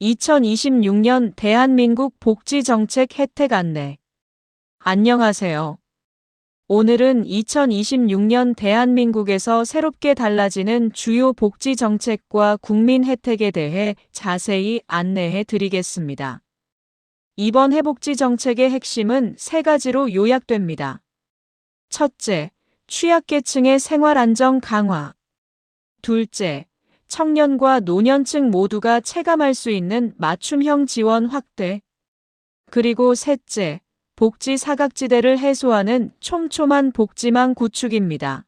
2026년 대한민국 복지정책 혜택 안내. 안녕하세요. 오늘은 2026년 대한민국에서 새롭게 달라지는 주요 복지정책과 국민 혜택에 대해 자세히 안내해 드리겠습니다. 이번 해복지정책의 핵심은 세 가지로 요약됩니다. 첫째, 취약계층의 생활안정 강화. 둘째, 청년과 노년층 모두가 체감할 수 있는 맞춤형 지원 확대. 그리고 셋째, 복지 사각지대를 해소하는 촘촘한 복지망 구축입니다.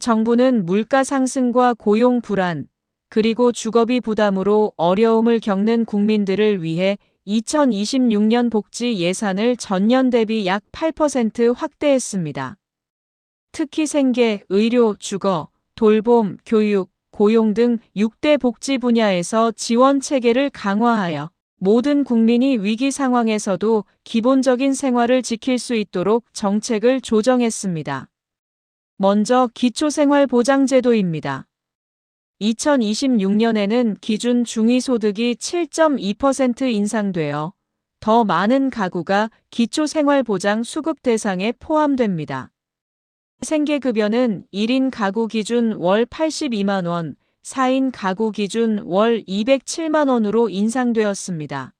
정부는 물가 상승과 고용 불안, 그리고 주거비 부담으로 어려움을 겪는 국민들을 위해 2026년 복지 예산을 전년 대비 약 8% 확대했습니다. 특히 생계, 의료, 주거, 돌봄, 교육, 고용 등 6대 복지 분야에서 지원 체계를 강화하여 모든 국민이 위기 상황에서도 기본적인 생활을 지킬 수 있도록 정책을 조정했습니다. 먼저 기초생활보장제도입니다. 2026년에는 기준 중위소득이 7.2% 인상되어 더 많은 가구가 기초생활보장 수급 대상에 포함됩니다. 생계급여는 1인 가구 기준 월 82만원, 4인 가구 기준 월 207만원으로 인상되었습니다.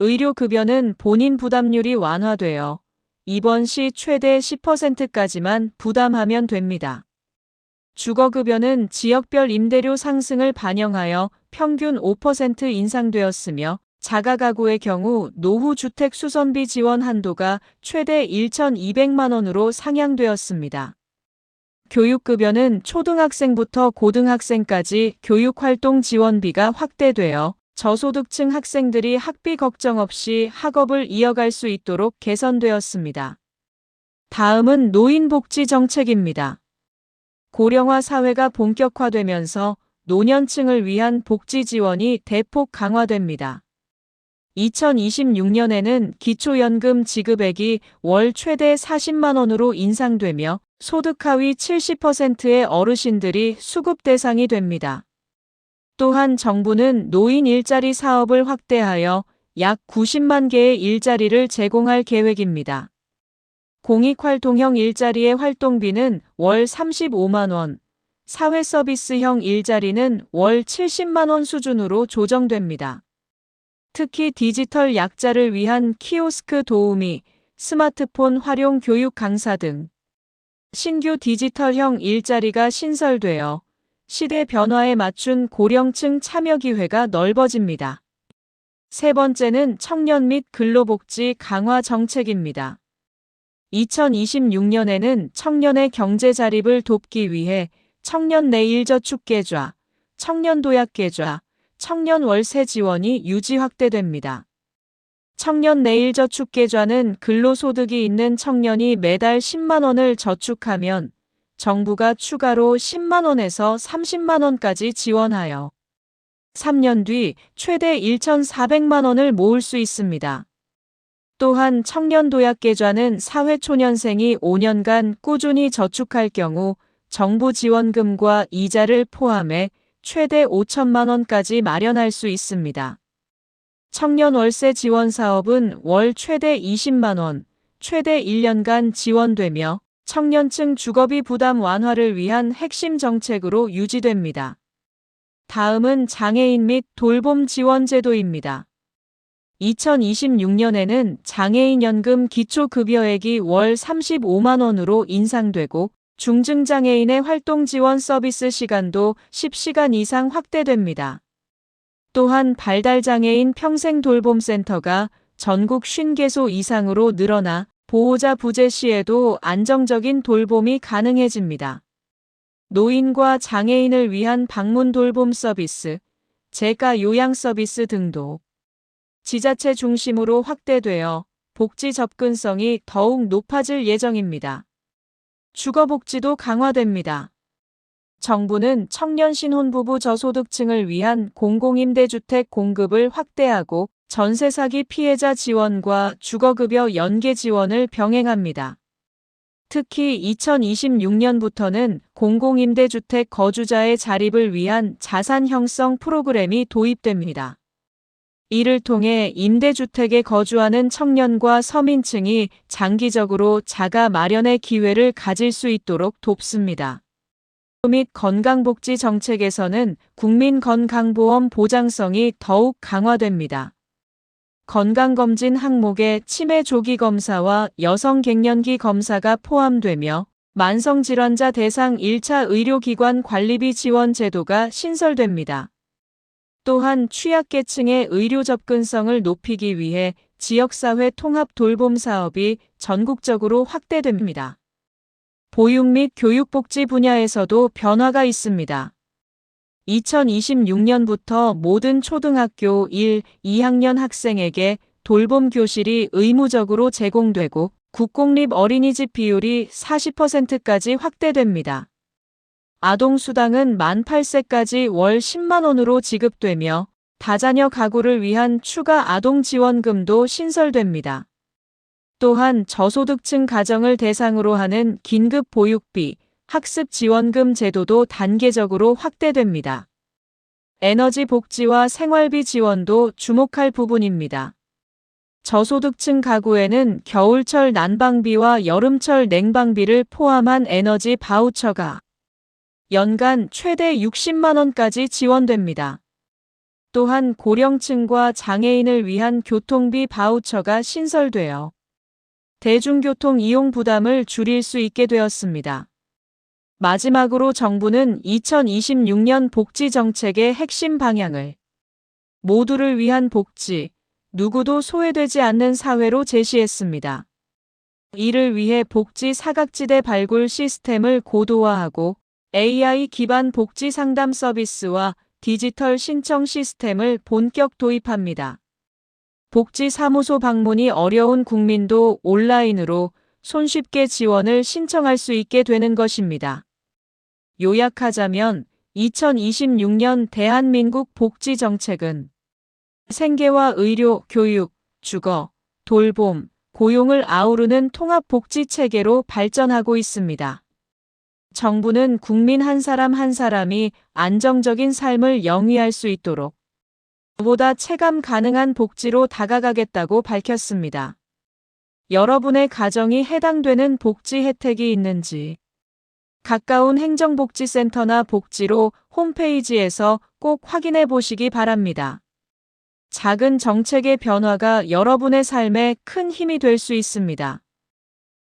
의료급여는 본인 부담률이 완화되어 입원 시 최대 10%까지만 부담하면 됩니다. 주거급여는 지역별 임대료 상승을 반영하여 평균 5% 인상되었으며 자가가구의 경우 노후주택 수선비 지원 한도가 최대 1,200만 원으로 상향되었습니다. 교육급여는 초등학생부터 고등학생까지 교육활동 지원비가 확대되어 저소득층 학생들이 학비 걱정 없이 학업을 이어갈 수 있도록 개선되었습니다. 다음은 노인복지 정책입니다. 고령화 사회가 본격화되면서 노년층을 위한 복지 지원이 대폭 강화됩니다. 2026년에는 기초연금 지급액이 월 최대 40만 원으로 인상되며 소득 하위 70%의 어르신들이 수급 대상이 됩니다. 또한 정부는 노인 일자리 사업을 확대하여 약 90만 개의 일자리를 제공할 계획입니다. 공익활동형 일자리의 활동비는 월 35만 원, 사회서비스형 일자리는 월 70만 원 수준으로 조정됩니다. 특히 디지털 약자를 위한 키오스크 도우미, 스마트폰 활용 교육 강사 등 신규 디지털형 일자리가 신설되어 시대 변화에 맞춘 고령층 참여 기회가 넓어집니다. 세 번째는 청년 및 근로복지 강화 정책입니다. 2026년에는 청년의 경제 자립을 돕기 위해 청년 내일저축 계좌, 청년 도약 계좌, 청년 월세 지원이 유지 확대됩니다. 청년 내일 저축 계좌는 근로소득이 있는 청년이 매달 10만 원을 저축하면 정부가 추가로 10만 원에서 30만 원까지 지원하여 3년 뒤 최대 1,400만 원을 모을 수 있습니다. 또한 청년 도약 계좌는 사회초년생이 5년간 꾸준히 저축할 경우 정부 지원금과 이자를 포함해 최대 5천만 원까지 마련할 수 있습니다. 청년 월세 지원 사업은 월 최대 20만 원, 최대 1년간 지원되며 청년층 주거비 부담 완화를 위한 핵심 정책으로 유지됩니다. 다음은 장애인 및 돌봄 지원 제도입니다. 2026년에는 장애인 연금 기초급여액이 월 35만 원으로 인상되고 중증장애인의 활동 지원 서비스 시간도 10시간 이상 확대됩니다. 또한 발달장애인 평생돌봄센터가 전국 50개소 이상으로 늘어나 보호자 부재 시에도 안정적인 돌봄이 가능해집니다. 노인과 장애인을 위한 방문 돌봄 서비스, 재가 요양 서비스 등도 지자체 중심으로 확대되어 복지 접근성이 더욱 높아질 예정입니다. 주거복지도 강화됩니다. 정부는 청년 신혼부부 저소득층을 위한 공공임대주택 공급을 확대하고 전세 사기 피해자 지원과 주거급여 연계 지원을 병행합니다. 특히 2026년부터는 공공임대주택 거주자의 자립을 위한 자산 형성 프로그램이 도입됩니다. 이를 통해 임대주택에 거주하는 청년과 서민층이 장기적으로 자가 마련의 기회를 가질 수 있도록 돕습니다. 및 건강복지 정책에서는 국민건강보험 보장성이 더욱 강화됩니다. 건강검진 항목에 치매 조기 검사와 여성 갱년기 검사가 포함되며 만성질환자 대상 1차 의료기관 관리비 지원 제도가 신설됩니다. 또한 취약계층의 의료 접근성을 높이기 위해 지역사회 통합 돌봄 사업이 전국적으로 확대됩니다. 보육 및 교육복지 분야에서도 변화가 있습니다. 2026년부터 모든 초등학교 1, 2학년 학생에게 돌봄 교실이 의무적으로 제공되고 국공립 어린이집 비율이 40%까지 확대됩니다. 아동수당은 만 8세까지 월 10만원으로 지급되며 다자녀 가구를 위한 추가 아동지원금도 신설됩니다. 또한 저소득층 가정을 대상으로 하는 긴급 보육비, 학습 지원금 제도도 단계적으로 확대됩니다. 에너지 복지와 생활비 지원도 주목할 부분입니다. 저소득층 가구에는 겨울철 난방비와 여름철 냉방비를 포함한 에너지 바우처가 연간 최대 60만원까지 지원됩니다. 또한 고령층과 장애인을 위한 교통비 바우처가 신설되어 대중교통 이용 부담을 줄일 수 있게 되었습니다. 마지막으로 정부는 2026년 복지 정책의 핵심 방향을 모두를 위한 복지, 누구도 소외되지 않는 사회로 제시했습니다. 이를 위해 복지 사각지대 발굴 시스템을 고도화하고 AI 기반 복지 상담 서비스와 디지털 신청 시스템을 본격 도입합니다. 복지사무소 방문이 어려운 국민도 온라인으로 손쉽게 지원을 신청할 수 있게 되는 것입니다. 요약하자면 2026년 대한민국 복지 정책은 생계와 의료, 교육, 주거, 돌봄, 고용을 아우르는 통합 복지 체계로 발전하고 있습니다. 정부는 국민 한 사람 한 사람이 안정적인 삶을 영위할 수 있도록 보다 체감 가능한 복지로 다가가겠다고 밝혔습니다. 여러분의 가정이 해당되는 복지 혜택이 있는지 가까운 행정복지센터나 복지로 홈페이지에서 꼭 확인해 보시기 바랍니다. 작은 정책의 변화가 여러분의 삶에 큰 힘이 될 수 있습니다.